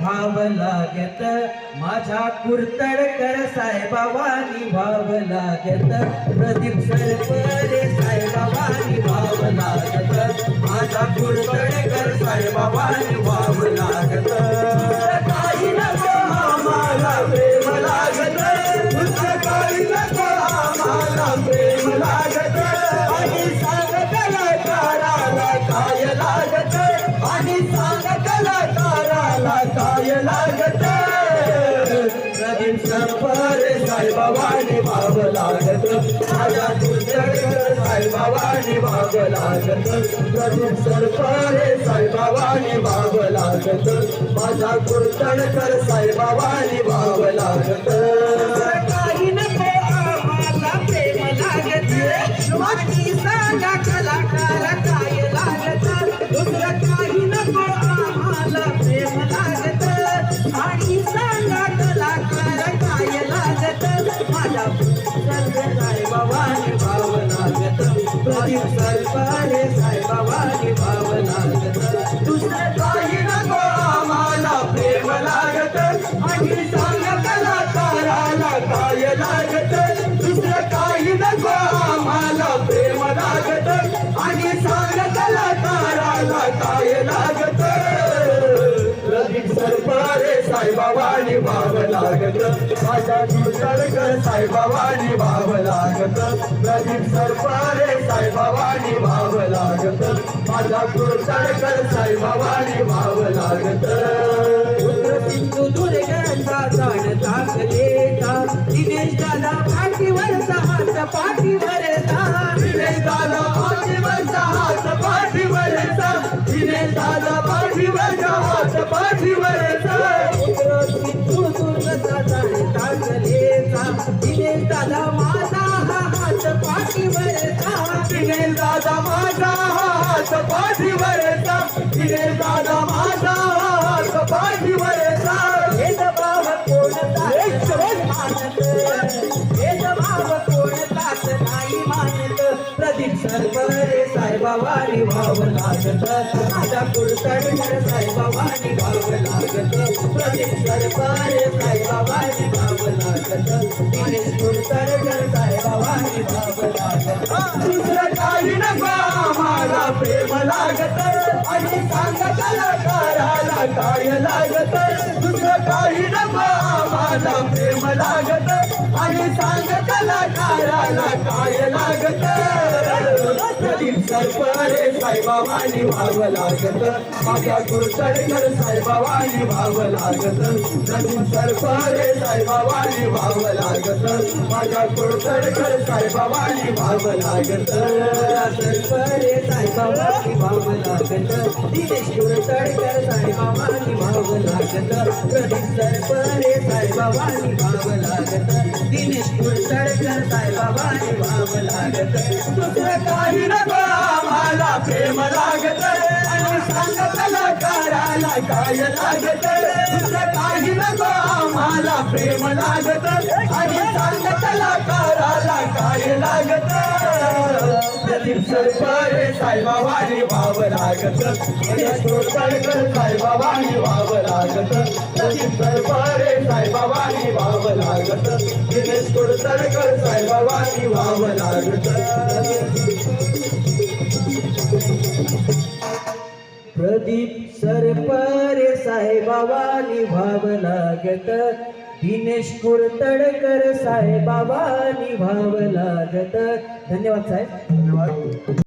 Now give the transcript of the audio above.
भाव लागत माझ्या कुर्तडकर साहेबावानी भाव लागत प्रदीप सरपरे साहेबावानी भाव लागत माझ्या कुर्तडकर लागत आणि सांग कलाकाराला काय लागत? प्रदीप सरपरे साईबाबाने भाग लागत. माझ्या कुलचडकर साईबाबाने भाग लागत. प्रदीप सरपरे साईबाबाने भाव लागत. माझ्या कुलचडकर साईबाबाने भाव लागत. प्रदीप साईबाबाने भाव लागत. माझ्या गुरुचरकर साईबाबाने भाव लागत. प्रदीप सरपारे साईबाबाने भाव लागत. माझ्या गुरुचरकर साईबाबाने भाव लागत. रुद्र जाणता दिनेश दादा माझा हा हात पाठीवरचा दिनेश दादा सरपरे साईबाबानी भाव लागत माझ्या कुलतडकर साईबाबानी भाव लागत प्रदीप सरपरे साईबाबानी भाव लागत दिनेश कुलतडकर साईबाबानी भाव लागत दुसरं काही नका मला प्रेम लागत. आणि सांग कलाकाराला काय लागत. दुसरं काही नका मला प्रेम लागत. आणि सांग कलाकाराला काय लागत. सरपरे साईबाबानी भाव लागत माझ्या गुरुचडकर साईबाबानी भाव लागत प्रदीप सरपरे साईबाबानी भाव लागत माझ्या गुरुचडकर साईबाबानी भाव लागत सरपरे साईबाबानी भाव लागत दिनेश गुरुचडकर साईबाबानी भाव लागत प्रदीप सरपरे साईबाबानी भाव लागत दिनेश गुरुचडकर साईबाबानी भाव लागत दुसरं काही नको आम्हाला प्रेम लागत आणि सांग कलाकाराला काय लागत दुसरं काही नको आम्हाला प्रेम लागत आणि सांग कलाकाराला काय लागत प्रदीप सरपरे लागत लागत प्रदीप सरपरे लागत दिनेश लागत दीप सरपरे साईबाबानी भाव लागत दिनेश कुरतडकर साईबाबानी भाव लागत धन्यवाद साहेब. धन्यवाद.